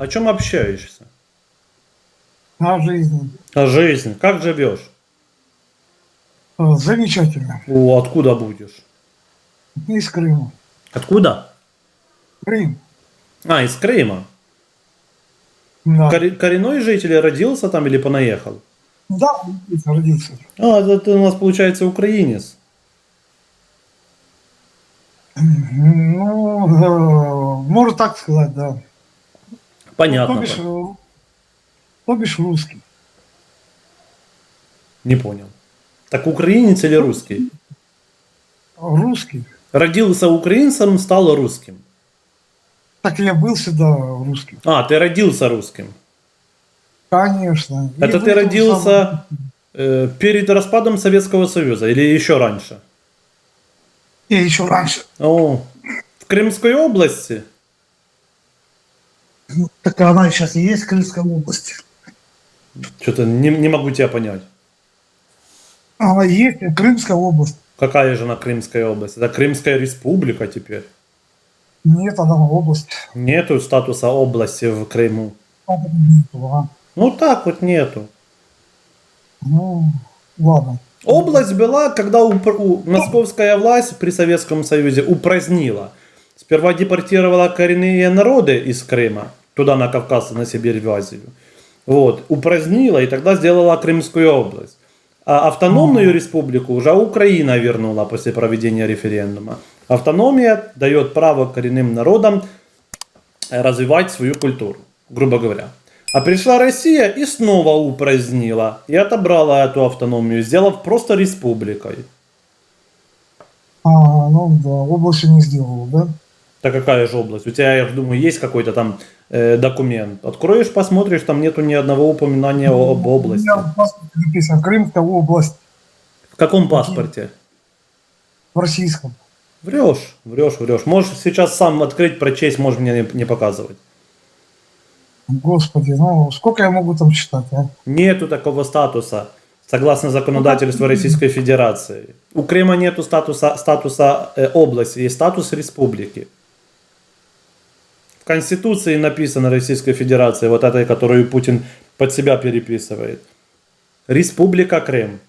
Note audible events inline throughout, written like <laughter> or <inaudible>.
О чем общаешься? О жизни. О жизни. Как живешь? Замечательно. О, откуда будешь? Из Крыма. Откуда? Крым. А, из Крыма. Да, Кори- коренной житель родился там или понаехал? да родился, родился. А, это ты у нас получается украинец. Ну, э, можно так сказать, да. Понятно. То бишь, э, то бишь русский. Не понял. Так украинец или русский? Русский. Родился украинцем, стал русским. Так я был всегда русским. А, ты родился русским. Конечно. Это ты вырос родился э, перед распадом Советского Союза или еще раньше? И еще раньше. О, в Крымской области? Ну, Так она сейчас и есть в Крымской области. Что-то не, не могу тебя понять. Она есть, Крымская область. Какая же она Крымская область? Это Крымская республика теперь. Нет, она область. Нету статуса области в Крыму. А, нету, ага. Ну так вот нету. Ну, ладно. Область была, когда упр- у- московская власть при Советском Союзе упразднила. Сперва депортировала коренные народы из Крыма, туда на Кавказ, на Сибирь, в Азию. Вот, упразднила и тогда сделала Крымскую область. А автономную республику уже Украина вернула после проведения референдума. Автономия дает право коренным народам э, развивать свою культуру, грубо говоря. А пришла Россия и снова упразднила и отобрала эту автономию, сделав просто республикой. А, ну да, область не сделал, да? Так какая же область? У тебя, я думаю, есть какой-то там документ. Откроешь, посмотришь, там нету ни одного упоминания о- об области. в паспорте написано Крымская область В каком паспорте? в российском. Врешь, врешь, врешь. Можешь сейчас сам открыть, прочесть, можешь мне не, не показывать. Господи, ну сколько я могу там читать, а? Нету такого статуса, согласно законодательству Российской Федерации. У Крыма нету статуса, статуса э, области, есть статус республики. В Конституции написано Российской Федерации, вот этой, которую Путин под себя переписывает. Республика Крым.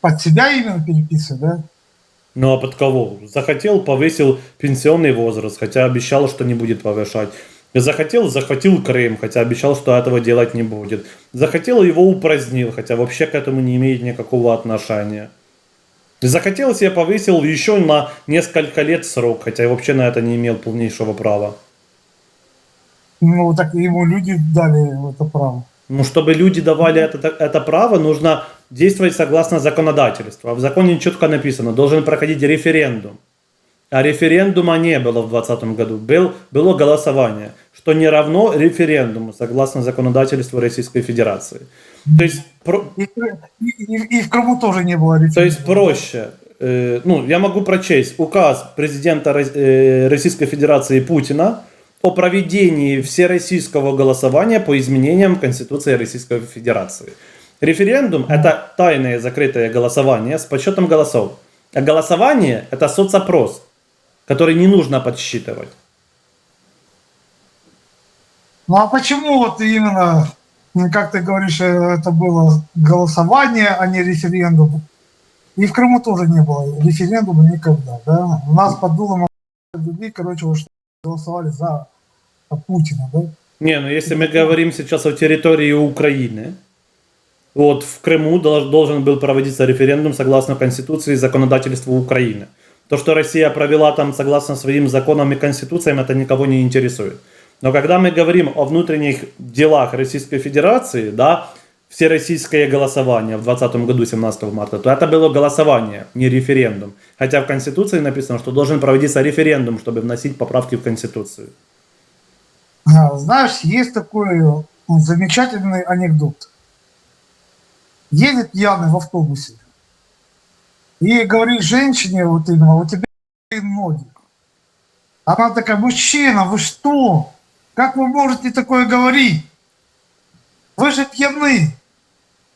Под себя именно переписывать, да? Ну а под кого? Захотел, повысил пенсионный возраст, хотя обещал, что не будет повышать. Захотел, захватил Крым, хотя обещал, что этого делать не будет. Захотел, его упразднил, хотя вообще к этому не имеет никакого отношения. Захотел себе повысил еще на несколько лет срок, хотя вообще на это не имел полнейшего права. Ну, так ему люди дали это право. Ну, чтобы люди давали это, это право, нужно действовать согласно законодательству. А в законе четко написано, должен проходить референдум. А референдума не было в 2020 году. Был, было голосование, что не равно референдуму, согласно законодательству Российской Федерации. То есть, про- И, и- и- в Крыму тоже не было референдума. то есть проще. Э, ну, я могу прочесть указ президента э, Российской Федерации Путина о проведении всероссийского голосования по изменениям Конституции Российской Федерации. Референдум – это тайное закрытое голосование с подсчетом голосов. А голосование – это соцопрос, который не нужно подсчитывать. Ну а почему вот именно, как ты говоришь, э, это было голосование, а не референдум? И в Крыму тоже не было референдума никогда, да? У нас под дулом людей, короче, что голосовали за Путина, да? Не, ну если мы говорим сейчас о территории Украины, вот в Крыму дол- должен был проводиться референдум согласно Конституции и законодательству Украины. То, что Россия провела там согласно своим законам и конституциям, это никого не интересует. Но когда мы говорим о внутренних делах Российской Федерации, да, всероссийское голосование в 2020 году, 17 марта, то это было голосование, не референдум. Хотя в Конституции написано, что должен проводиться референдум, чтобы вносить поправки в Конституцию. А, Знаешь, есть такой ну, замечательный анекдот. Едет пьяный в автобусе и говорит женщине, вот именно, у тебя ноги. Она такая, мужчина, вы что? Как вы можете такое говорить? Вы же пьяны.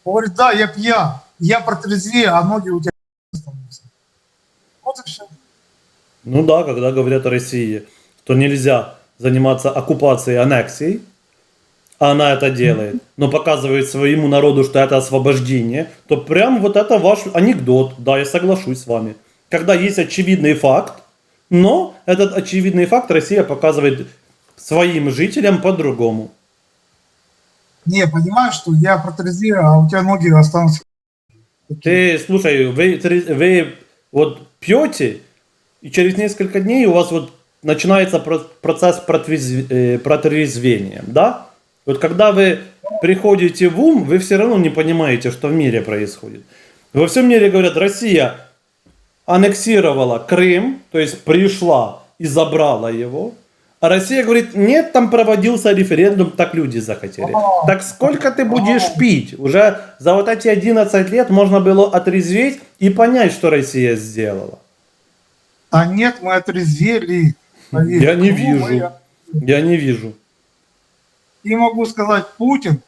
Говорит, да, я пьян. Я протрезвею, а ноги у тебя. Вот и все. Ну да, когда говорят о России, то нельзя заниматься оккупацией, аннексией, а она это делает, но показывает своему народу, что это освобождение, то прям вот это ваш анекдот, да, я соглашусь с вами. Когда есть очевидный факт, но этот очевидный факт Россия показывает своим жителям по-другому. Не, понимаешь, что я протрезвею, а у тебя ноги останутся. Ты, слушай, вы, вы вот пьете, и через несколько дней у вас вот начинается про- процесс э, протрезвения, да? Вот когда вы приходите в ум, вы все равно не понимаете, что в мире происходит. Во всем мире говорят, Россия аннексировала Крым, то есть пришла и забрала его. А Россия говорит, нет, там проводился референдум, так люди захотели. А. Так сколько ты будешь пить? Уже за вот эти 11 лет можно было отрезветь и понять, что Россия сделала. А нет, мы отрезвели. Поверь, Я не вижу. Я не вижу. И могу сказать, Путин,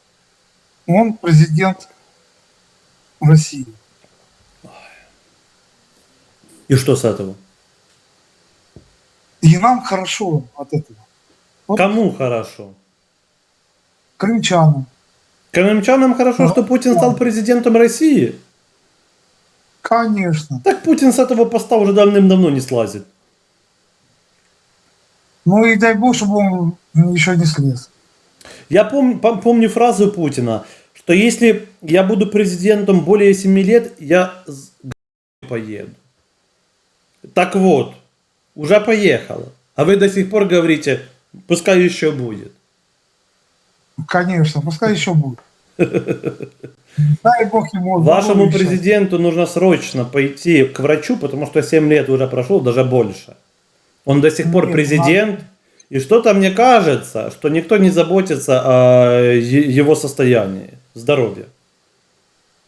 он президент России. И что с этого? И нам хорошо от этого. Вот Кому хорошо? крымчанам. Крымчанам хорошо, Ну, что Путин стал президентом России? Конечно. Так Путин с этого поста уже давным-давно не слазит. Ну и дай бог, чтобы он еще не слез. Я пом- пом- помню фразу Путина, что если я буду президентом более 7 лет, я поеду. Так вот, уже поехала. А вы до сих пор говорите, пускай еще будет. Конечно, пускай еще будет. Дай бог ему Вашему президенту нужно срочно пойти к врачу, потому что 7 лет уже прошло, даже больше. Он до сих пор президент, и что-то мне кажется, что никто не заботится о его состоянии, здоровье.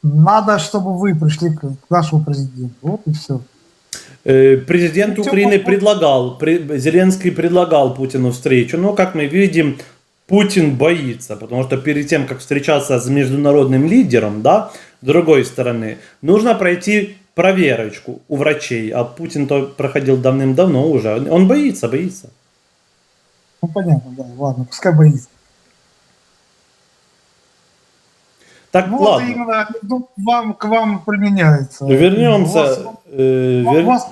Надо, чтобы вы пришли к нашему президенту. Вот и все. Э, Президент Украины предлагал, пре- Зеленский предлагал Путину встречу, но, как мы видим, Путин боится, потому что перед тем, как встречаться с международным лидером, да, с другой стороны, нужно пройти проверочку у врачей, а Путин-то проходил давным-давно уже, он боится, боится. Ну понятно, да, ладно, пускай боится. Так, Ну вот ладно, именно анекдот вам, к вам применяется. Вернемся, вас- э, у вер- вас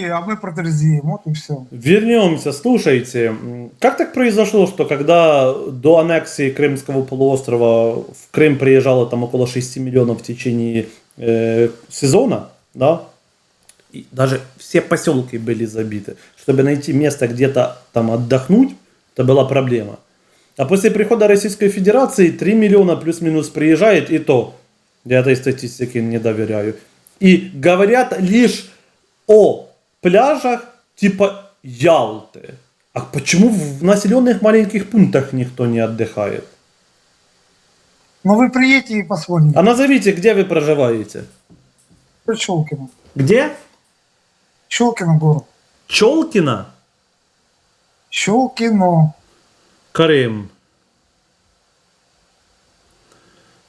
а мы протрезвеем, вот и все. Вернемся, слушайте, как так произошло, что когда до аннексии Крымского полуострова в Крым приезжало там около 6 миллионов в течение э, сезона, да, и даже все поселки были забиты, чтобы найти место где-то там отдохнуть, это была проблема. А после прихода Российской Федерации 3 миллиона плюс-минус приезжает, и то, я этой статистике не доверяю. И говорят лишь о пляжах типа Ялты. А почему в населенных маленьких пунктах никто не отдыхает? Ну вы приедете и посмотрите. А назовите, где вы проживаете? Щелкино. Где? Щелкино город. Челкино? Щелкино. Крым.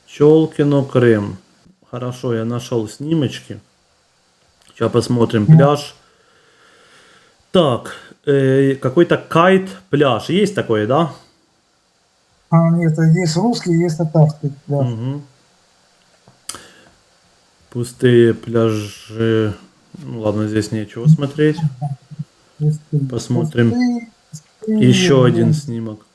Челкино, Крым. Хорошо, я нашел снимочки. Сейчас посмотрим пляж. Так, э, какой-то кайт пляж. Есть такой, да? А, нет, есть русский, есть татарский. Да. Мгм. Пустые пляжи. Ну ладно, здесь нечего смотреть. Посмотрим. Еще один снимок.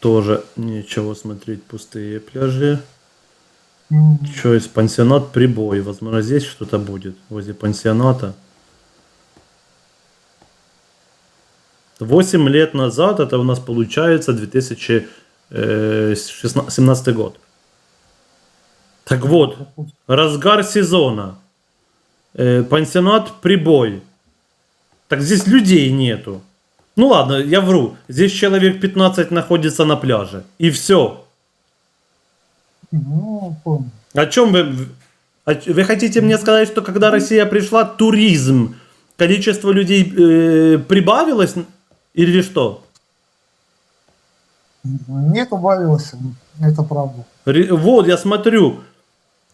Тоже нечего смотреть, пустые пляжи. Что есть пансионат Прибой? Возможно, здесь что-то будет возле пансионата. 8 лет назад, это у нас получается 2017 год. Так вот, разгар сезона. Э, пансионат Прибой. Так здесь людей нету. Ну ладно, я вру. Здесь человек 15 находится на пляже. И все. Ну. О чем вы... Вы хотите мне сказать, что когда Россия пришла, туризм, количество людей э, прибавилось? Или что? Не убавилось, это правда. Ре- Вот, я смотрю.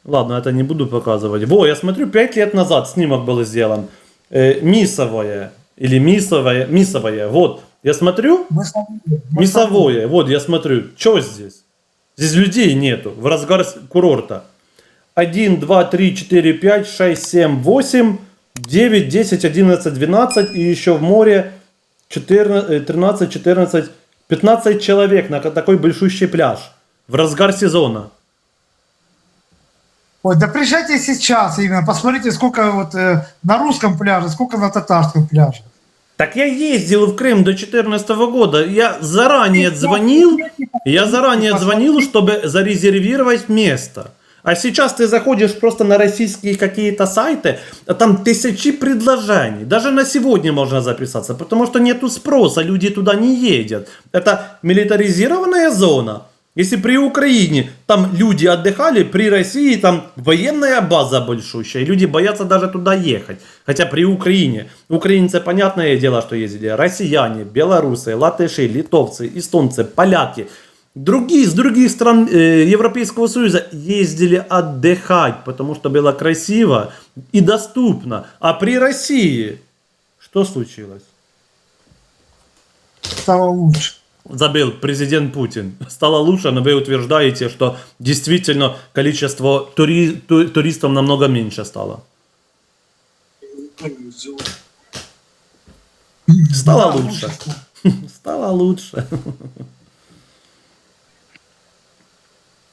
Ладно, это не буду показывать. Во, я смотрю, 5 лет назад снимок был сделан. э, Мисовое, или Мисовое, Мисовое, вот, я смотрю, Мясовое, вот я смотрю, что здесь? Здесь людей нету, в разгар курорта. 1, 2, 3, 4, 5, 6, 7, 8, 9, 10, 11, 12 и еще в море 14, э, 13, 14, 15 человек на такой большущий пляж в разгар сезона. Ой, да приезжайте сейчас именно, посмотрите, сколько вот э, на русском пляже, сколько на татарском пляже. Так я ездил в Крым до 2014 года. Я заранее звонил, я заранее звонил, чтобы зарезервировать место. А сейчас ты заходишь просто на российские какие-то сайты, а там тысячи предложений. Даже на сегодня можно записаться, потому что нету спроса, люди туда не едят. Это милитаризированная зона. Если при Украине там люди отдыхали, при России там военная база большущая, люди боятся даже туда ехать. Хотя при Украине, украинцы, понятное дело, что ездили, россияне, белорусы, латыши, литовцы, эстонцы, поляки, другие из других стран э, Европейского Союза ездили отдыхать, потому что было красиво и доступно. А при России что случилось? Стало лучше. Забыл президент Путин. Стало лучше, но вы утверждаете, что действительно количество тури- ту- туристов намного меньше стало. Стало Да, лучше. стало. <laughs> Стало лучше.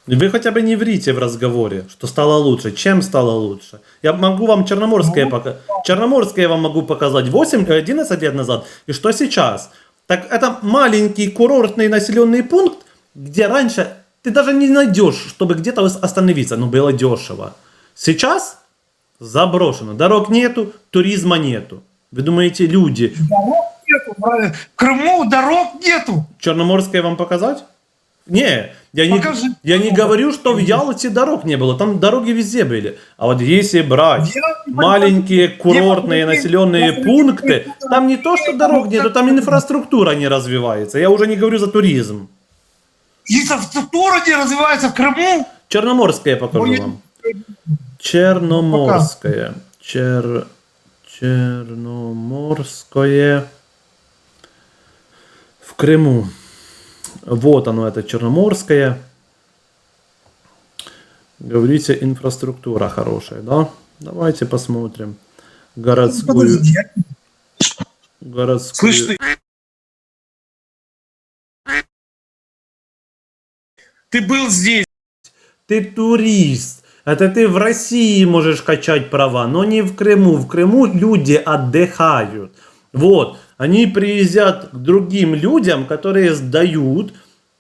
Вы хотя бы не врите в разговоре, что стало лучше. Чем стало лучше? Я могу вам Черноморское показать. Черноморское я вам могу показать 8, э, 11 лет назад. И что сейчас? Так это маленький курортный населенный пункт, где раньше ты даже не найдешь, чтобы где-то остановиться. Но было дешево. Сейчас заброшено. Дорог нету, туризма нету. Вы думаете, люди... Дорог нету, в Крыму дорог нету. Черноморское вам показать? Не, я не, Покажи. я не говорю, что в Ялте дорог не было, там дороги везде были. А вот если брать не маленькие курортные населенные пункты, там не то, что дорог нету, там инфраструктура не развивается. Я уже не говорю за туризм. Инфраструктура не развивается в Крыму. Черноморское покажу вам. Черноморское. Чер... Черноморское. В Крыму. Вот оно, это Черноморское. Говорите, инфраструктура хорошая, да? Давайте посмотрим. Городскую. Подожди, городскую. Слышь ты, ты был здесь. Ты турист. Это ты в России можешь качать права, но не в Крыму. В Крыму люди отдыхают. Вот. Они приезжают к другим людям, которые сдают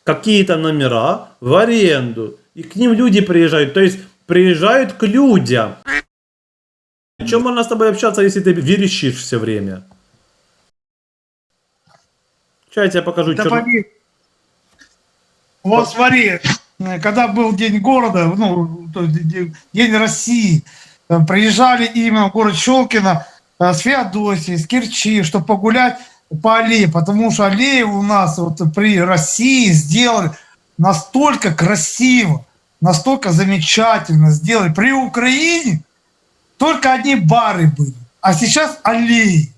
какие-то номера в аренду. И к ним люди приезжают. То есть приезжают к людям. О чем можно с тобой общаться, если ты верещишь все время? Сейчас я тебе покажу. Да чер- поверь. Вот смотри, э, когда был День города, ну, День России, приезжали именно в город Щелкино с Феодосии, с Керчи, чтобы погулять по аллее, потому что аллеи у нас вот при России сделали настолько красиво, настолько замечательно сделали. При Украине только одни бары были, а сейчас аллеи.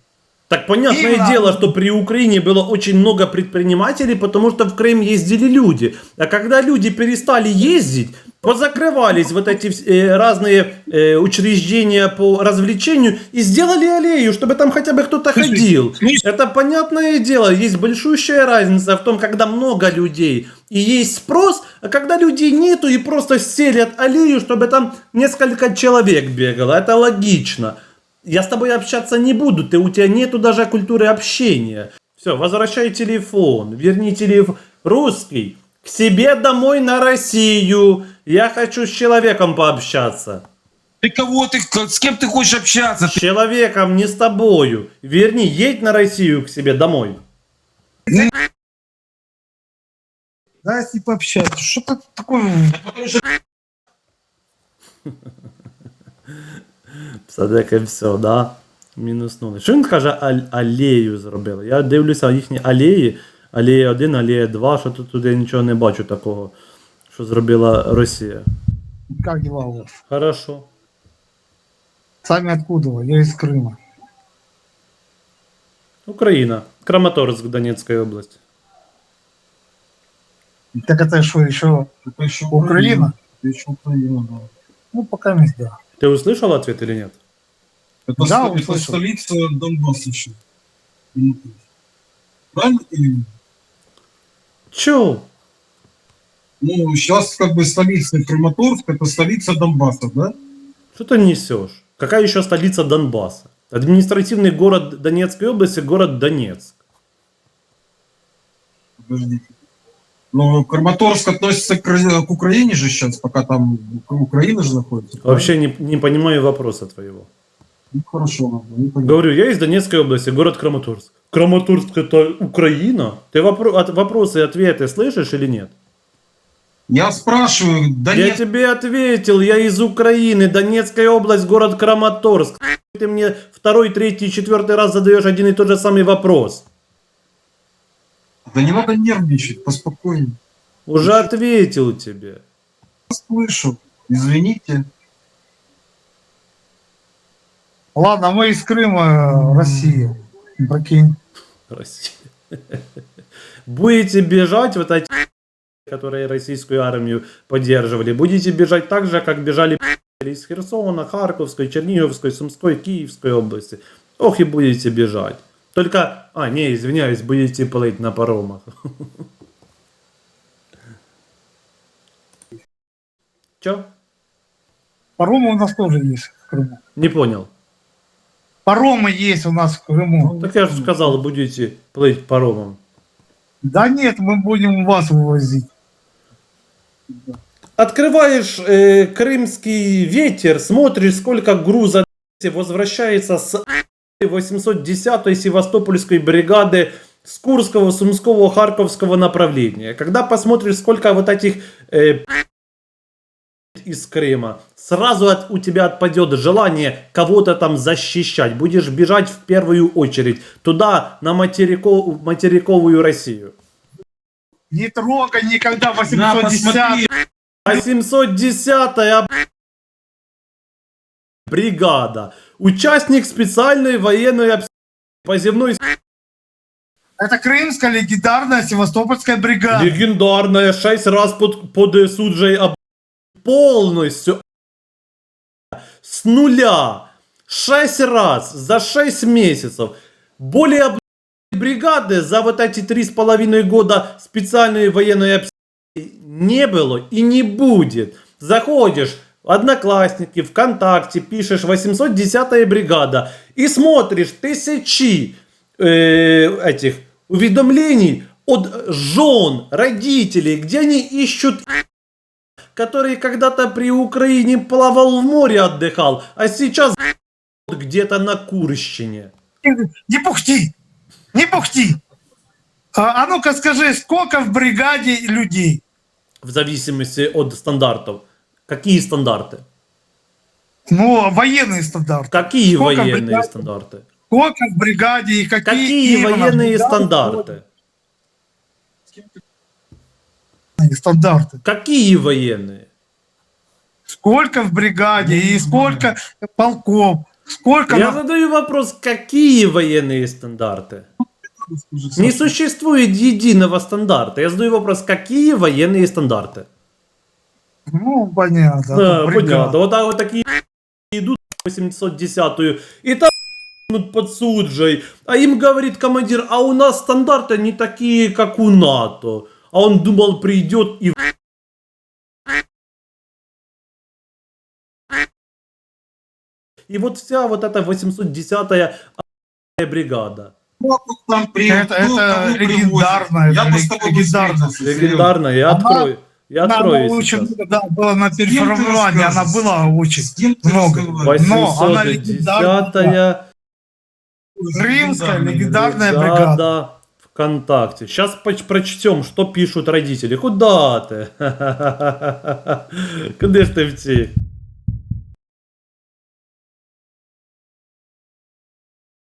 Так понятное Именно. дело, что при Украине было очень много предпринимателей, потому что в Крым ездили люди. А когда люди перестали ездить, позакрывались вот эти э, разные э, учреждения по развлечению и сделали аллею, чтобы там хотя бы кто-то ходил. слышь. Это понятное дело, есть большущая разница в том, когда много людей и есть спрос, а когда людей нету и просто селят аллею, чтобы там несколько человек бегало. Это логично. Я с тобой общаться не буду, ты, у тебя нету даже культуры общения. Все, возвращай телефон, верни телефон. Русский, к себе домой на Россию. Я хочу с человеком пообщаться. Ты кого ты, с кем ты хочешь общаться? С человеком, не с тобою. Верни, едь на Россию к себе домой. Да, если пообщаться. Что ты такое? <laughs> Все таке все, да? Мінуснули. Що він каже, «Ал- алею зробили? Я дивлюся їхні алеї, алея 1, алея 2, що тут туди нічого не бачу такого, що зробила Росія. Как дела у вас? Хорошо. Сами откуда вы? Я из Крыма. Украина. Краматорск, Донецкая область. Так это что, еще Это еще Украина? Это еще Украина, да. Ну, пока не да. Ты услышал ответ или нет? Это, Да, sto- это услышал. столица Донбасса еще. Ну, Правильно или нет? Чё? Ну, сейчас как бы столица Краматорск, это столица Донбасса, да? Что ты несешь? Какая еще столица Донбасса? Административный город Донецкой области, город Донецк. Подождите. Но Краматорск относится к, к Украине же сейчас, пока там Ук- Украина же находится. Вообще не, не понимаю вопроса твоего. Ну, хорошо, не понял. Говорю, я из Донецкой области, город Краматорск. Краматорск это Украина? Ты вопро- от- вопросы и ответы слышишь или нет? Я спрашиваю, да Я тебе ответил, я из Украины, Донецкая область, город Краматорск. Ты мне второй, третий, четвертый раз задаешь один и тот же самый вопрос. Да не надо нервничать, поспокойнее. Уже ответил тебе. Слышу, извините. Ладно, мы из Крыма, Россия. Прикинь. Россия. Будете бежать вот эти, которые российскую армию поддерживали, будете бежать так же, как бежали из Херсона, Харьковской, Черниговской, Сумской, Киевской области. Ох и будете бежать. Только, а, не, извиняюсь, будете плыть на паромах. Чё? Паромы у нас тоже есть в Крыму. Не понял. Паромы есть у нас в Крыму. Так я же сказал, будете плыть паромом. Да нет, мы будем вас вывозить. Открываешь э, крымский ветер, смотришь, сколько груза возвращается с 810-й Севастопольской бригады с Курского, Сумского, Харьковского направления. Когда посмотришь, сколько вот этих э, <laughs> из Крыма, сразу от, у тебя отпадет желание кого-то там защищать. Будешь бежать в первую очередь туда, на материко- материковую Россию. Не трогай никогда На, 810. посмотри, 810-я бригада. Участник специальной военной операции. Позывной Это крымская легендарная Севастопольская бригада. легендарная, 6 раз под, под суджей об... полностью с нуля. 6 раз за 6 месяцев. Более об- бригады за вот эти три с половиной года специальной военной операции не было и не будет. Заходишь Одноклассники, ВКонтакте, пишешь 810 бригада и смотришь тысячи э, этих уведомлений от жен, родителей, где они ищут который когда-то при Украине плавал в море отдыхал, а сейчас где-то на Курщине. Не пухти! Не пухти! А, а ну-ка скажи, сколько в бригаде людей? В зависимости от стандартов. Какие стандарты? Ну, военные стандарты. Какие Сколько военные бригад? стандарты? Сколько в бригаде и какие, Какие именно военные стандарты? Стандарты. Какие военные? Сколько в бригаде и сколько полков? Сколько Я на- задаю вопрос, какие военные стандарты? Не существует единого стандарта. Я задаю вопрос, какие военные стандарты? Ну, понятно. Да, бригада. понятно. Вот, так вот такие <laughs> идут 810-ю и там <laughs> под суджей. А им говорит командир, а у нас стандарты не такие, как у НАТО. А он думал, придет и... <laughs> И вот вся вот эта 810-я бригада. Там при- Это- это легендарная, Я бы с тобой легендарная. встретился, серьезно. Я Она- открою. Она лучше сейчас. да, было на кем ты переформировании, она была очень ты много. разговариваешь? Но она легендарная. 810-я Крымская легендарная бригада. бригада ВКонтакте. Сейчас прочтем, что пишут родители. Куда ты? <laughs> Куди ж ти втік?